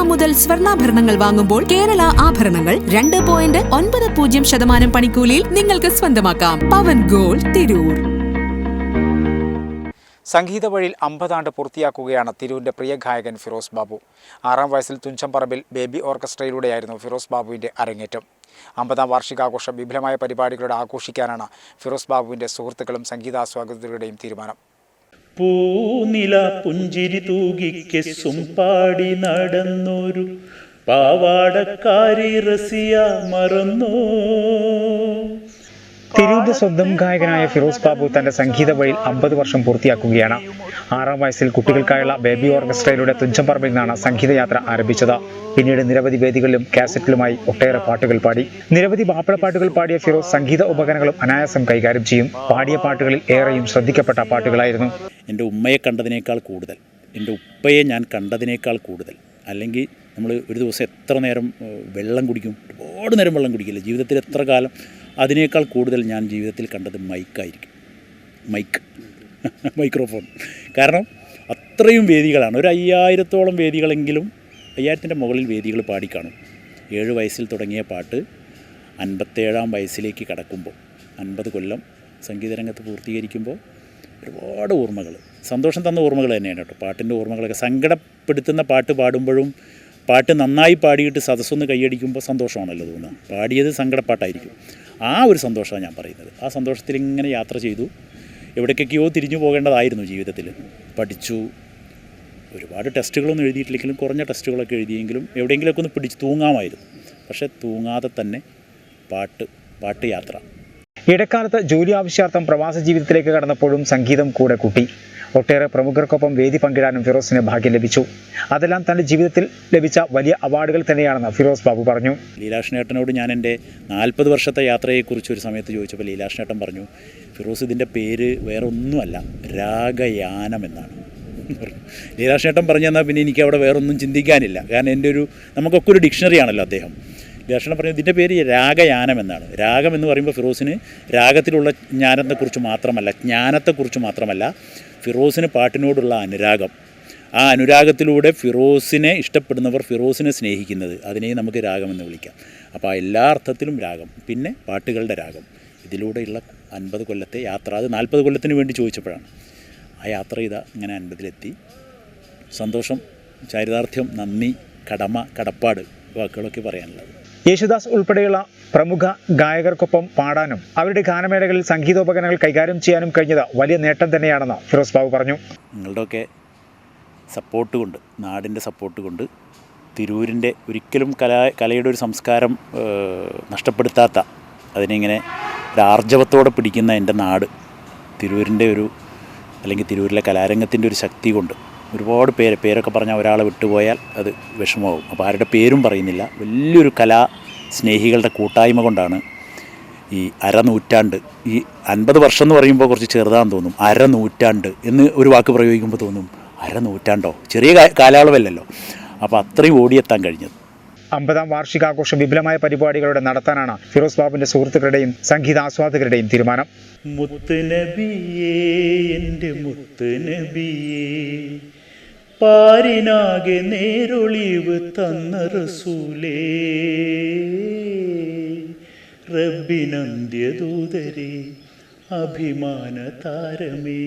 Gram മുതൽ സ്വർണാഭരണങ്ങൾ വാങ്ങുമ്പോൾ കേരള ആഭരണങ്ങൾ രണ്ട് പോയിന്റ് ഒൻപത് പൂജ്യം ശതമാനം പണിക്കൂലിയിൽ നിങ്ങൾക്ക് സ്വന്തമാക്കാം. പവൻ ഗോൾ തിരൂർ. സംഗീത വഴിയിൽ അമ്പതാണ്ട് പൂർത്തിയാക്കുകയാണ് തിരൂരിന്റെ പ്രിയ ഗായകൻ ഫിറോസ് ബാബു. ആറാം വയസ്സിൽ തുഞ്ചംപറമ്പിൽ ബേബി ഓർക്കസ്ട്രയിലൂടെയായിരുന്നു ഫിറോസ് ബാബുവിന്റെ അരങ്ങേറ്റം. അമ്പതാം വാർഷികാഘോഷം വിപുലമായ പരിപാടികളുടെ ആഘോഷിക്കാനാണ് ഫിറോസ് ബാബുവിന്റെ സുഹൃത്തുക്കളും സംഗീതാസ്വാദകരുടെയും തീരുമാനം. പൂനില പുഞ്ചിരി തൂകി കെസ്സും പാടി നടന്നൊരു പാവാടക്കാരി റസിയ മറന്നോ. തിരൂരിന്റെ സ്വന്തം ഗായകനായ ഫിറോസ് ബാബു തന്റെ സംഗീത വഴിയിൽ അമ്പത് വർഷം പൂർത്തിയാക്കുകയാണ്. ആറാം വയസ്സിൽ കുട്ടികൾക്കായുള്ള ബേബി ഓർക്കസ്ട്രയിലൂടെ തുഞ്ചംപറമ്പിൽ നിന്നാണ് സംഗീതയാത്ര ആരംഭിച്ചത്. പിന്നീട് നിരവധി വേദികളിലും കാസറ്റിലുമായി ഒട്ടേറെ പാട്ടുകൾ പാടി. നിരവധി മാപ്പിളപ്പാട്ടുകൾ പാടിയ ഫിറോസ് സംഗീത ഉപകരണങ്ങളും അനായാസം കൈകാര്യം ചെയ്യും. പാടിയ പാട്ടുകളിൽ ഏറെയും ശ്രദ്ധിക്കപ്പെട്ട പാട്ടുകളായിരുന്നു. എന്റെ ഉമ്മയെ കണ്ടതിനേക്കാൾ കൂടുതൽ. എന്റെ ഉപ്പയെ ഞാൻ കണ്ടതിനേക്കാൾ കൂടുതൽ. അല്ലെങ്കിൽ നമ്മൾ ഒരു ദിവസം എത്ര നേരം വെള്ളം കുടിക്കും? ഒരുപാട് നേരം വെള്ളം കുടിക്കില്ല? ജീവിതത്തിൽ എത്ര കാലം അതിനേക്കാൾ കൂടുതൽ ഞാൻ ജീവിതത്തിൽ കണ്ടത് മൈക്കായിരിക്കും. മൈക്ക്. മൈക്രോഫോൺ. കാരണം അത്രയും വേദികളാണ്. ഒരു അയ്യായിരത്തോളം വേദികളെങ്കിലും അയ്യായിരത്തിന്റെ മുകളിൽ വേദികൾ പാടിക്കാണും. ഏഴ് വയസ്സിൽ തുടങ്ങിയ പാട്ട് അൻപത്തേഴാം വയസ്സിലേക്ക് കടക്കുമ്പോൾ അൻപത് കൊല്ലം സംഗീതരംഗത്ത് പൂർത്തീകരിക്കുമ്പോൾ ഒരുപാട് ഓർമ്മകൾ. സന്തോഷം തന്ന ഓർമ്മകൾ തന്നെയാണ് കേട്ടോ. പാട്ടിന്റെ ഓർമ്മകളൊക്കെ സങ്കടപ്പെടുത്തുന്ന പാട്ട് പാടുമ്പോഴും പാട്ട് നന്നായി പാടിയിട്ട് സദസ്സൊന്ന് കൈയടിക്കുമ്പോൾ സന്തോഷമാണല്ലോ തോന്നുന്നത് പാടിയത് സങ്കടപ്പാട്ടായിരിക്കും. ആ ഒരു സന്തോഷമാണ് ഞാൻ പറയുന്നത്. ആ സന്തോഷത്തിൽ ഇങ്ങനെ യാത്ര ചെയ്തു. എവിടേക്കൊക്കെയോ തിരിഞ്ഞു പോകേണ്ടതായിരുന്നു ജീവിതത്തിൽ. പഠിച്ചു. ഒരുപാട് ടെസ്റ്റുകളൊന്നും എഴുതിയിട്ടില്ലെങ്കിലും കുറഞ്ഞ ടെസ്റ്റുകളൊക്കെ എഴുതിയെങ്കിലും എവിടെയെങ്കിലുമൊക്കെ ഒന്ന് പിടിച്ച് തൂങ്ങാമായിരുന്നു. പക്ഷേ തൂങ്ങാതെ തന്നെ പാട്ട് പാട്ട് യാത്ര ഇടക്കാലത്ത് ജോലി ആവശ്യാർത്ഥം പ്രവാസ ജീവിതത്തിലേക്ക് കടന്നപ്പോഴും സംഗീതം കൂടെ കൂട്ടി. ഒട്ടേറെ പ്രമുഖർക്കൊപ്പം വേദി പങ്കിടാനും ഫിറോസിന് ഭാഗ്യം ലഭിച്ചു. അതെല്ലാം തന്റെ ജീവിതത്തിൽ ലഭിച്ച വലിയ അവാർഡുകൾ തന്നെയാണെന്ന് ഫിറോസ് ബാബു പറഞ്ഞു. ലീലാഷ്ണേട്ടനോട് ഞാൻ എന്റെ നാൽപ്പത് വർഷത്തെ യാത്രയെക്കുറിച്ച് ഒരു സമയത്ത് ചോദിച്ചപ്പോൾ ലീലാഷ്ണേട്ടൻ പറഞ്ഞു ഫിറോസ് ഇതിന്റെ പേര് വേറെ ഒന്നുമല്ല രാഗയാനം എന്നാണ്. ലീലാഷ്ണേട്ടൻ പറഞ്ഞു തന്നാൽ പിന്നെ എനിക്ക് അവിടെ വേറൊന്നും ചിന്തിക്കാനില്ല. കാരണം എന്റെ ഒരു നമുക്കൊക്കെ ഒരു ഡിക്ഷണറി ആണല്ലോ അദ്ദേഹം. ലീലാഷ്ണേട്ടൻ പറഞ്ഞു ഇതിന്റെ പേര് രാഗയാനം എന്നാണ്. രാഗം എന്ന് പറയുമ്പോൾ ഫിറോസിന് രാഗത്തിലുള്ള ജ്ഞാനത്തെക്കുറിച്ച് മാത്രമല്ല ജ്ഞാനത്തെക്കുറിച്ച് മാത്രമല്ല ഫിറോസിന് പാട്ടിനോടുള്ള അനുരാഗം. ആ അനുരാഗത്തിലൂടെ ഫിറോസിനെ ഇഷ്ടപ്പെടുന്നവർ ഫിറോസിനെ സ്നേഹിക്കുന്നത്. അതിനെ നമുക്ക് രാഗമെന്ന് വിളിക്കാം. അപ്പോൾ ആ എല്ലാ അർത്ഥത്തിലും രാഗം പിന്നെ പാട്ടുകളുടെ രാഗം. ഇതിലൂടെയുള്ള അൻപത് കൊല്ലത്തെ യാത്ര അത് നാൽപ്പത് കൊല്ലത്തിന് വേണ്ടി ചോദിച്ചപ്പോഴാണ്. ആ യാത്ര ഇതാ ഇങ്ങനെ അൻപതിലെത്തി. സന്തോഷം ചാരിതാർത്ഥ്യം നന്ദി കടമ കടപ്പാട് വാക്കുകളൊക്കെ പറയാനുള്ളത്. യേശുദാസ് ഉൾപ്പെടെയുള്ള പ്രമുഖ ഗായകർക്കൊപ്പം പാടാനും അവരുടെ ഗാനമേളകളിൽ സംഗീതോപകരണങ്ങൾ കൈകാര്യം ചെയ്യാനും കഴിഞ്ഞത് വലിയ നേട്ടം തന്നെയാണെന്ന് ഫിറോസ് ബാബു പറഞ്ഞു. നിങ്ങളുടെയൊക്കെ സപ്പോർട്ട് കൊണ്ട് നാടിന്റെ സപ്പോർട്ട് കൊണ്ട് തിരൂരിന്റെ ഒരിക്കലും കല കലയുടെ ഒരു സംസ്കാരം നഷ്ടപ്പെടുത്താത്ത അതിനിങ്ങനെ ഒരു ആർജവത്തോടെ പിടിക്കുന്ന എന്റെ നാട് തിരൂരിന്റെ ഒരു അല്ലെങ്കിൽ തിരൂരിലെ കലാരംഗത്തിന്റെ ഒരു ശക്തി കൊണ്ട് ഒരുപാട് പേര് പേരൊക്കെ പറഞ്ഞാൽ ഒരാളെ വിട്ടുപോയാൽ അത് വിഷമമാകും അപ്പോൾ ആരുടെ പേരും പറയുന്നില്ല. വലിയൊരു കലാ സ്നേഹികളുടെ കൂട്ടായ്മ കൊണ്ടാണ് ഈ അരനൂറ്റാണ്ട് ഈ അൻപത് വർഷം എന്ന് പറയുമ്പോൾ കുറച്ച് ചെറുതാന്ന് തോന്നും. അരനൂറ്റാണ്ട് എന്ന് ഒരു വാക്ക് പ്രയോഗിക്കുമ്പോൾ തോന്നും. അരനൂറ്റാണ്ടോ? ചെറിയ കാലയളവല്ലല്ലോ. അപ്പോൾ അത്രയും ഓടിയെത്താൻ കഴിഞ്ഞത്. അമ്പതാം വാർഷികാഘോഷം വിപുലമായ പരിപാടികളുടെ നടത്താനാണ് ഫിറോസ് ബാബുവിന്റെ സുഹൃത്തുക്കളുടെയും സംഗീതാസ്വാദകരുടെയും തീരുമാനം. മുത്തുനബിയേ എന്റെ മുത്തുനബിയേ പാരിനാകെ നേരൊളിവ് തന്ന റസൂലേ. റബ്ബിനന്ത്യദൂതരെ അഭിമാന താരമേ